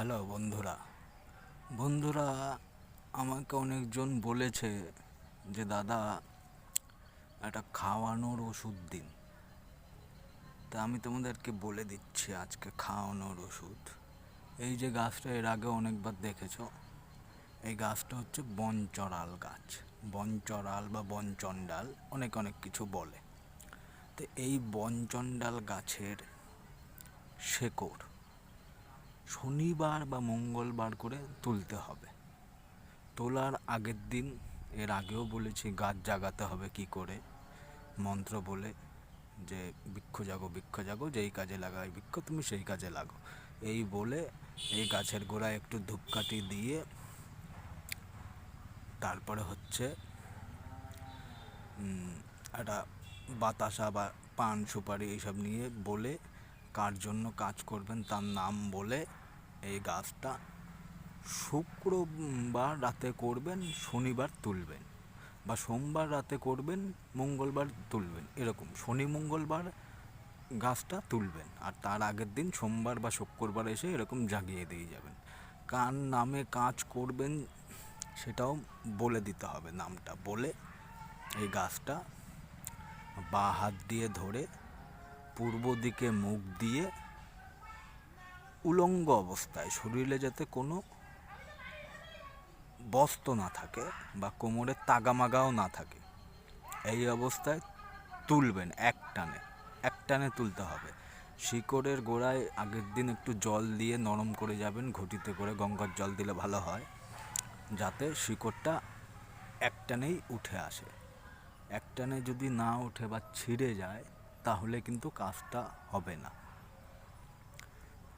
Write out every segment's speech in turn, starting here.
Hello বন্ধুরা বন্ধুরা আমাকে অনেকজন বলেছে যে দাদা একটা খাওয়ানোর ওষুধ দিন। তা আমি তোমাদেরকে বলে দিচ্ছি আজকে খাওয়ানোর ওষুধ। এই যে গাছটা এর আগে অনেকবার দেখেছ, এই গাছটা হচ্ছে বনচড়াল গাছ। বনচড়াল বা বনচণ্ডাল অনেক অনেক কিছু বলে। তো এই বনচণ্ডাল গাছের শেকড় শনিবার বা মঙ্গলবার করে তুলতে হবে। তোলার আগের দিন, এর আগেও বলেছি, গাছ জাগাতে হবে কি করে? মন্ত্র বলে যে, বৃক্ষ জাগো বৃক্ষ জাগো, যেই কাজে লাগাই বৃক্ষ, তুমি সেই কাজে লাগো। এই বলে এই গাছের গোড়ায় একটু ধূপকাঠি দিয়ে, তারপরে হচ্ছে একটা বাতাসা বা পান সুপারি এইসব নিয়ে বলে, কার জন্য কাজ করবেন তার নাম বলে এই গাছটা শুক্রবার রাতে করবেন, শনিবার তুলবেন বা সোমবার রাতে করবেন, মঙ্গলবার তুলবেন, এরকম শনি, মঙ্গলবার গাছটা তুলবেন আর তার আগের দিন সোমবার বা শুক্রবার এসে এরকম জাগিয়ে দিয়ে যাবেন। কার নামে কাজ করবেন সেটাও বলে দিতে হবে নামটা, বলে এই গাছটা বা হাত দিয়ে ধরে পূর্ব দিকে মুখ দিয়ে উলঙ্গ অবস্থায় শরীরে যাতে কোনো বস্ত্র না থাকে বা কোমরে তাগামাগাও না থাকে, এই অবস্থায় তুলবেন এক টানে এক টানে তুলতে হবে। শিকড়ের গোড়ায় আগের দিন একটু জল দিয়ে নরম করে যাবেন, ঘটিতে করে গঙ্গার জল দিলে ভালো হয়, যাতে শিকড়টা এক টানেই উঠে আসে। এক টানে যদি না ওঠে বা ছিঁড়ে যায়, তাহলে কিন্তু কাজটা হবে না।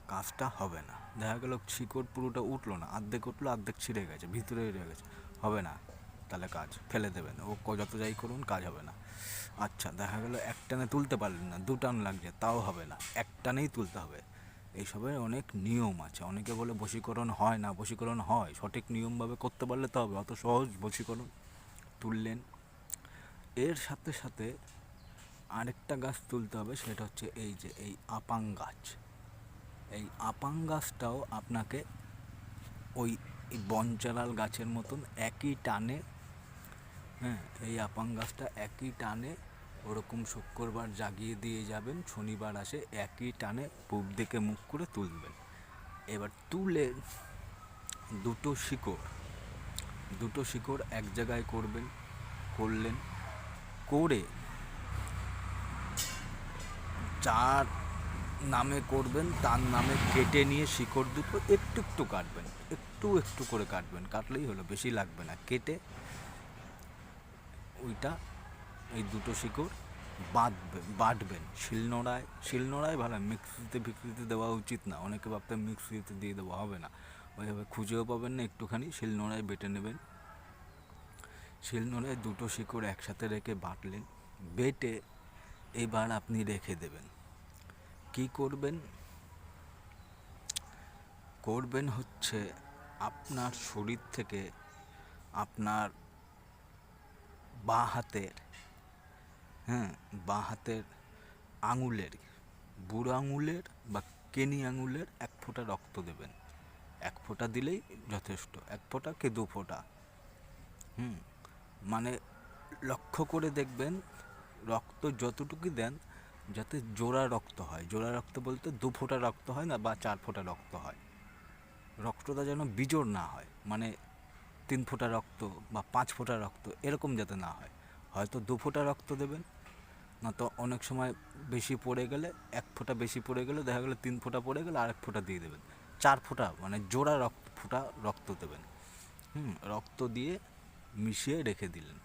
কাজটা হবে না। দেখা গেল শিকড় পুরোটা উঠল না, অর্ধেক উঠল, অর্ধেক ছিঁড়ে গেছে, ভিতরে রয়ে গেছে। হবে না, তাহলে কাজ ফেলে দেবেন। ও যত যাই করুন, কাজ হবে না। আচ্ছা দেখা গেলো এক টানে তুলতে পারলেন না, দু টান লাগছে, তাও হবে না এক টানেই তুলতে হবে। এইসবের অনেক নিয়ম আছে, অনেকে বলে বশীকরণ হয় না, বশীকরণ হয়, সঠিক নিয়মভাবে করতে পারলে তো হবে, অত সহজ বশীকরণ। তুললেন। এর সাথে সাথে আরেকটা গাছ তুলতে হবে, সেটা হচ্ছে এই যে, এই আপাং গাছ। এই আপাং গাছটাও আপনাকে ওই বনচালাল গাছের মতন একই টানে হ্যাঁ এই আপাং গাছটা একই টানে ওরকম শুক্রবার জাগিয়ে দিয়ে যাবেন, শনিবার আসে একই টানে পূব দিকে মুখ করে তুলবেন। এবার তুলে দুটো শিকড় দুটো শিকড় এক জায়গায় করবেন, করলেন, করে যার নামে করবেন, তার নামে কেটে নিয়ে শিকড় দুটো একটু একটু কাটবেন, একটু একটু করে কাটবেন, কাটলেই হলো, বেশি লাগবে না, কেটে ওইটা এই দুটো শিকড় বাঁধবেন বাটবেন। শিলনোড়ায় শিলনোড়ায় ভালো, মিক্সিতে ফিক্সিতে দেওয়া উচিত না, অনেকে ভাবতে মিক্সিতে দিয়ে দেওয়া হবে না। ওইভাবে খুঁজেও পাবেন না, একটুখানি শিলনোড়ায় বেটে নেবেন। শিলনোড়ায় দুটো শিকড় একসাথে রেখে বাটলেন, বেটে এবার আপনি রেখে দেবেন। কি করবেন? করবেন হচ্ছে আপনার শরীর থেকে আপনার বাঁ হাতের হ্যাঁ বাঁ হাতের আঙুলের, বুড়ো আঙুলের বা কেনি আঙুলের এক ফোঁটা রক্ত দেবেন। এক ফোঁটা দিলেই যথেষ্ট, এক ফোঁটা কি দু ফোঁটা? হুম মানে লক্ষ্য করে দেখবেন রক্ত যতটুকু দেন যাতে জোড়া রক্ত হয়। জোড়া রক্ত বলতে দু ফোঁটা রক্ত হয় না বা চার ফোঁটা রক্ত হয়। রক্তটা যেন বিজোড় না হয় মানে তিন ফোঁটা রক্ত বা পাঁচ ফোঁটা রক্ত এরকম যাতে না হয়। হয়তো দু ফোঁটা রক্ত দেবেন, না তো অনেক সময় বেশি পড়ে গেলে, এক ফোঁটা বেশি পড়ে গেলে, দেখা গেলো তিন ফোঁটা পড়ে গেলে আরেক ফোঁটা দিয়ে দেবেন। চার ফোঁটা মানে জোড়া রক্ত, ফোঁটা রক্ত দেবেন। হুম, রক্ত দিয়ে মিশিয়ে রেখে দিলেন।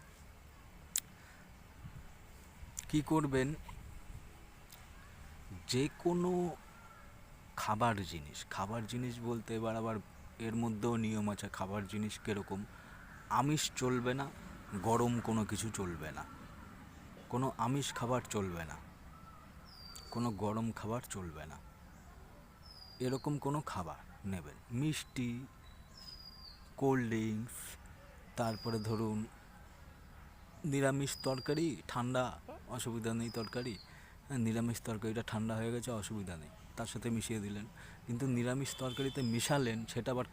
কি করবেন? যে কোনো খাবার জিনিস খাবার জিনিস বলতে এবার আবার এর মধ্যেও নিয়ম আছে, খাবার জিনিস কীরকম? আমিষ চলবে না, গরম কোনো কিছু চলবে না। কোনো আমিষ খাবার চলবে না, কোনো গরম খাবার চলবে না। এরকম কোনো খাবার নেবেন। মিষ্টি, কোল্ড ড্রিঙ্কস, তারপরে ধরুন নিরামিষ তরকারি, ঠান্ডা, অসুবিধা নেই তরকারি। নিরামিষ তরকারিটা ঠান্ডা হয়ে গেছে অসুবিধা নেই। তার সাথে মিশিয়ে দিলেন। কিন্তু নিরামিষ তরকারিতে মিশালেন সেটা আবার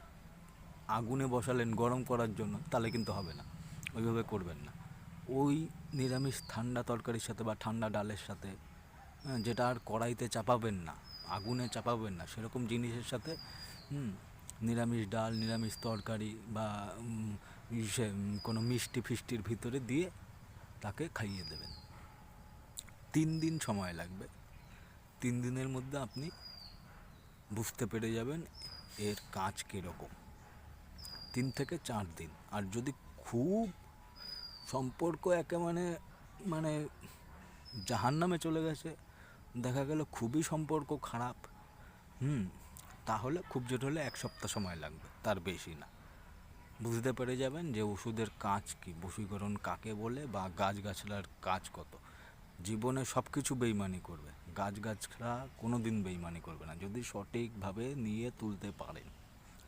আগুনে বসালেন গরম করার জন্য তাহলে কিন্তু হবে না। ওইভাবে করবেন না। ওই নিরামিষ ঠান্ডা তরকারির সাথে বা ঠান্ডা ডালের সাথে হ্যাঁ, যেটা আর কড়াইতে চাপাবেন না আগুনে চাপাবেন না সেরকম জিনিসের সাথে নিরামিষ ডাল নিরামিষ তরকারি বা কোনো মিষ্টি ফিষ্টির ভিতরে দিয়ে তাকে খাইয়ে দেবেন। তিন দিন সময় লাগবে। তিন দিনের মধ্যে আপনি বুঝতে পেরে যাবেন এর কাজ কীরকম। তিন থেকে চার দিন। আর যদি খুব সম্পর্ক একে মানে মানে জাহান নামে চলে গেছে, দেখা গেল খুবই সম্পর্ক খারাপ, হুম, তাহলে খুব জোর হলে এক সপ্তাহ সময় লাগবে, তার বেশি না। বুঝতে পেরে যাবেন যে ওষুধের কাজ কি, বশীকরণ কাকে বলে বা গাছগাছলার কাজ কত। জীবনে সব কিছু বেইমানি করবে। গাছগাছরা কোনো দিন বেইমানি করবে না। যদি সঠিকভাবে নিয়ে তুলতে পারেন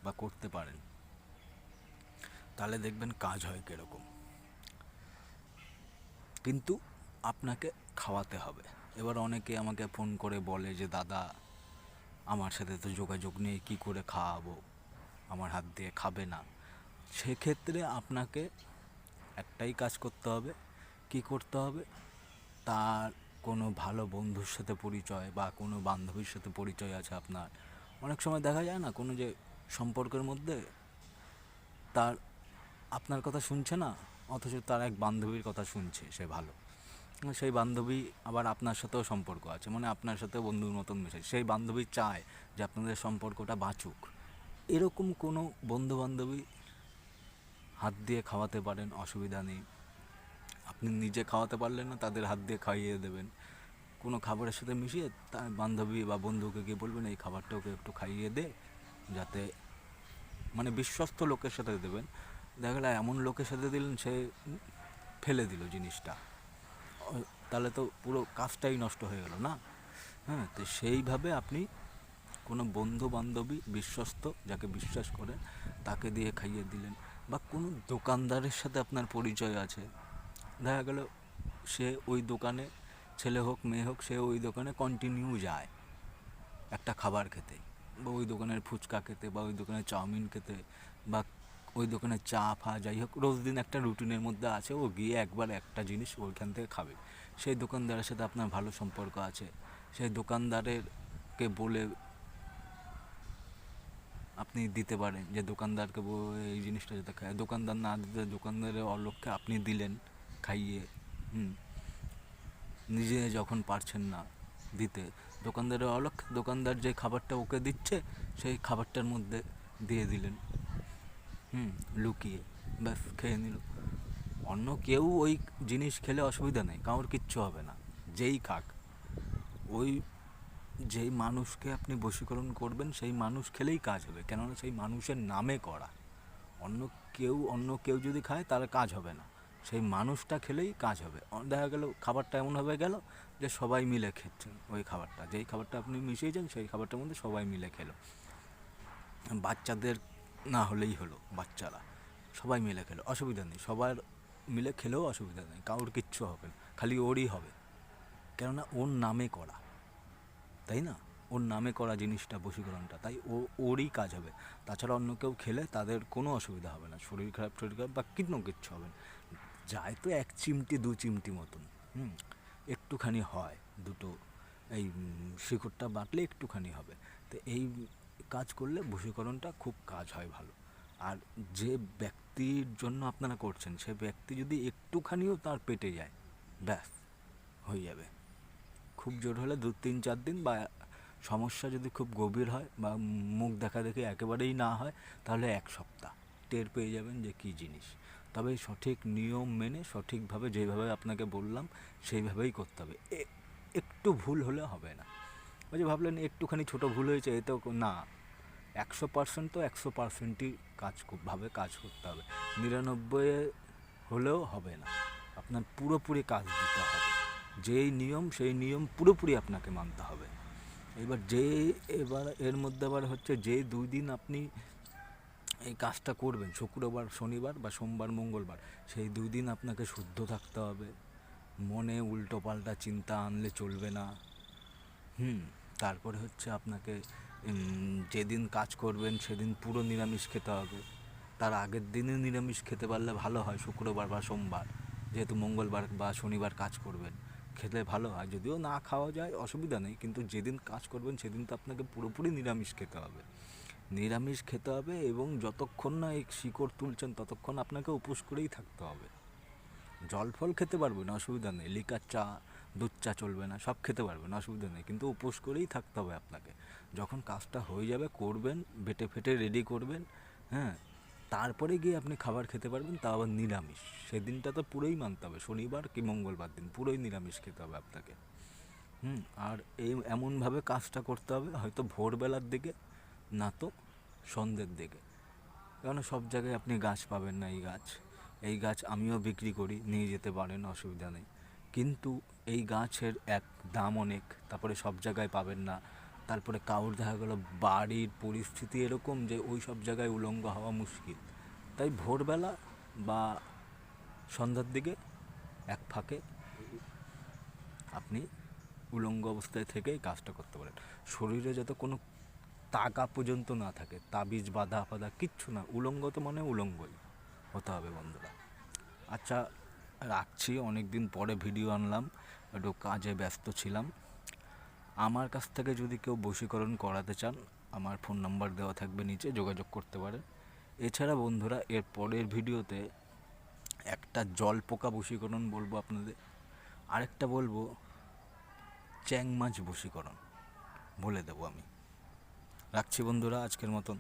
বা করতে পারেন, তাহলে দেখবেন কাজ হয় কীরকম। কিন্তু আপনাকে খাওয়াতে হবে। এবার অনেকে আমাকে ফোন করে বলে যে, দাদা, আমার সাথে তো যোগাযোগ নেই, কী করে খাওয়াবো? আমার হাত দিয়ে খাবে না। সেক্ষেত্রে আপনাকে একটাই কাজ করতে হবে। কি করতে হবে? তার কোনো ভালো বন্ধুর সাথে পরিচয় বা কোনো বান্ধবীর সাথে পরিচয় আছে আপনার? অনেক সময় দেখা যায় না কোনো যে সম্পর্কের মধ্যে তার আপনার কথা শুনছে না, অথচ তার এক বান্ধবীর কথা শুনছে, সে ভালো। সেই বান্ধবী আবার আপনার সাথেও সম্পর্ক আছে মানে আপনার সাথেও বন্ধুর মতন মেশে সেই বান্ধবী চায় যে আপনাদের সম্পর্কটা বাঁচুক। এরকম কোনো বন্ধু বান্ধবী হাত দিয়ে খাওয়াতে পারেন, অসুবিধা নেই। আপনি নিজে খাওয়াতে পারলেন না, তাদের হাত দিয়ে খাইয়ে দেবেন। কোনো খাবারের সাথে মিশিয়ে তার বান্ধবী বা বন্ধুকে গিয়ে বলবেন, এই খাবারটা ওকে একটু খাইয়ে দে, যাতে মানে বিশ্বস্ত লোকের সাথে দেবেন। দেখা গেলো এমন লোকের সাথে দিলেন, সে ফেলে দিল জিনিসটা। তাহলে তো পুরো কাজটাই নষ্ট হয়ে গেল না? হ্যাঁ তো সেইভাবে আপনি কোনো বন্ধু বান্ধবী বিশ্বস্ত যাকে বিশ্বাস করেন তাকে দিয়ে খাইয়ে দিলেন। বা কোনো দোকানদারের সাথে আপনার পরিচয় আছে দেখা গেল সে ওই দোকানে, ছেলে হোক, মেয়ে হোক, সে ওই দোকানে কন্টিনিউ যায় একটা খাবার খেতে। বা ওই দোকানের ফুচকা খেতে, বা ওই দোকানের চাউমিন খেতে, বা ওই দোকানের চা ফা যাই হোক, রোজ দিন একটা রুটিনের মধ্যে আছে, ও গিয়ে একবার একটা জিনিস ওইখান থেকে খাবে। সেই দোকানদারের সাথে আপনার ভালো সম্পর্ক আছে। সেই দোকানদারেরকে বলে আপনি দিতে পারেন যে দোকানদারকে এই জিনিসটা যাতে খায়। দোকানদার না দিতে, দোকানদারের অলক্ষ্যে আপনি দিলেন। খাইয়ে, হুম, নিজে যখন পারছেন না দিতে দোকানদারের অলক্ষ দোকানদার যে খাবারটা ওকে দিচ্ছে, সেই খাবারটার মধ্যে দিয়ে দিলেন, হুম, লুকিয়ে, ব্যাস, খেয়ে নিল। অন্য কেউ ওই জিনিস খেলে অসুবিধা নেই কারোর কিচ্ছু হবে না, যেই খাক। ওই যেই মানুষকে আপনি বশীকরণ করবেন, সেই মানুষ খেলেই কাজ হবে, কেননা সেই মানুষের নামে করা। অন্য কেউ অন্য কেউ যদি খায় তাহলে কাজ হবে না। সেই মানুষটা খেলেই কাজ হবে। দেখা গেল খাবারটা এমনভাবে গেল যে সবাই মিলে খেচ্ছেন ওই খাবারটা। যেই খাবারটা আপনি মিশিয়েছেন, সেই খাবারটার মধ্যে সবাই মিলে খেলো। বাচ্চাদের না হলেই হলো, বাচ্চারা সবাই মিলে খেলো, অসুবিধা নেই। সবার মিলে খেলেও অসুবিধা নেই কারোর কিচ্ছু হবে না, খালি ওরই হবে। কেননা ওর নামে করা, তাই না? ওর নামে করা জিনিসটা, বশীকরণটা, তাই ও, ওরই কাজ হবে। তাছাড়া অন্য কেউ খেলে তাদের কোনো অসুবিধা হবে না, শরীর খারাপ শরীর খারাপ বা কোনো কিচ্ছু হবে না। যায় তো এক চিমটি, দু চিমটি মতন, হুম? একটুখানি হয় দুটো, এই শিকড়টা বাটলে একটুখানি হবে। তো এই কাজ করলে বশীকরণটা খুব কাজ হয় ভালো। আর যে ব্যক্তির জন্য আপনারা করছেন, সে ব্যক্তি যদি একটুখানিও তার পেটে যায়, ব্যাস, হয়ে যাবে। খুব জোর হলে দু, তিন, চার দিন বা সমস্যা যদি খুব গভীর হয় বা মুখ দেখা দেখে একেবারেই না হয়, তাহলে এক সপ্তাহ। টের পেয়ে যাবেন যে কী জিনিস। তবে সঠিক নিয়ম মেনে, সঠিকভাবে যেভাবে আপনাকে বললাম, সেইভাবেই করতে হবে। একটু ভুল হলে হবে না। ওই যে ভাবলেন, একটুখানি ছোট ভুল হয়েছে, এ তো না। একশো পার্সেন্ট তো একশো পার্সেন্টই কাজ ভাবে কাজ করতে হবে। নিরানব্বই হলেও হবে না। আপনার পুরোপুরি কাজ দিতে হবে। যেই নিয়ম, সেই নিয়ম পুরোপুরি আপনাকে মানতে হবে। এবার যে এবার এর মধ্যে আবার হচ্ছে যে দুই দিন আপনি এই কাজটা করবেন, শুক্রবার, শনিবার বা সোমবার, মঙ্গলবার, সেই দুই দিন আপনাকে শুদ্ধ থাকতে হবে। মনে উল্টো পাল্টা চিন্তা আনলে চলবে না। হুম, তারপরে হচ্ছে আপনাকে যেদিন কাজ করবেন সেদিন পুরো নিরামিষ খেতে হবে। তার আগের দিনে নিরামিষ খেতে পারলে ভালো হয়, শুক্রবার বা সোমবার, যেহেতু মঙ্গলবার বা শনিবার কাজ করবেন। খেলে ভালো হয়, যদিও না খাওয়া যায়, অসুবিধা নেই, কিন্তু যেদিন কাজ করবেন সেদিন তো আপনাকে পুরোপুরি নিরামিষ খেতে হবে। নিরামিষ খেতে হবে এবং যতক্ষণ না এই শিকড় তুলছেন ততক্ষণ আপনাকে উপোস করেই থাকতে হবে। জল ফল খেতে পারবেন অসুবিধা নেই। লিকার চা, দুধ চা চলবে না, সব খেতে পারবেন, অসুবিধা নেই। কিন্তু উপোস করেই থাকতে হবে আপনাকে। যখন কাজটা হয়ে যাবে, করবেন, বেটে ফেটে রেডি করবেন হ্যাঁ? তারপরে গিয়ে আপনি খাবার খেতে পারবেন, তা আবার নিরামিষ। সেদিনটা তো পুরোই মানতে হবে, শনিবার কি মঙ্গলবার দিন, পুরোই নিরামিষ খেতে হবে আপনাকে। হুম, আর এই এমনভাবে কাজটা করতে হবে, হয়তো ভোরবেলার দিকে না তো সন্ধ্যের দিকে। কারণ সব জায়গায় আপনি গাছ পাবেন না এই গাছ। এই গাছ আমিও বিক্রি করি, নিয়ে যেতে পারেন, অসুবিধা নেই। কিন্তু এই গাছের এক দাম অনেক, তারপরে সব জায়গায় পাবেন না। তারপরে কাউর দেখা গেলো বাড়ির পরিস্থিতি এরকম যে ওই সব জায়গায় উলঙ্গ হওয়া মুশকিল। তাই ভোরবেলা বা সন্ধ্যার দিকে এক ফাঁকে আপনি উলঙ্গ অবস্থায় থেকেই কাজটা করতে পারেন। শরীরে যাতে কোনো তাগা পর্যন্ত না থাকে। তাবিজ, বাঁধা ফাদা কিচ্ছু না। উলঙ্গ তো মানে উলঙ্গই হতে হবে বন্ধুরা। আচ্ছা রাখছি অনেক দিন পরে ভিডিও আনলাম, একটু কাজে ব্যস্ত ছিলাম। আমার কাছ থেকে যদি কেউ বশীকরণ করাতে চান, আমার ফোন নাম্বার দেওয়া থাকবে নিচে, যোগাযোগ করতে পারেন। এছাড়া বন্ধুরা, এর পরের ভিডিওতে একটা জল পোকা বশীকরণ বলব আপনাদের। আরেকটা বলব চ্যাং মাছ বশীকরণ বলে দেবো আমি। রাখছি বন্ধুরা আজকের মতন।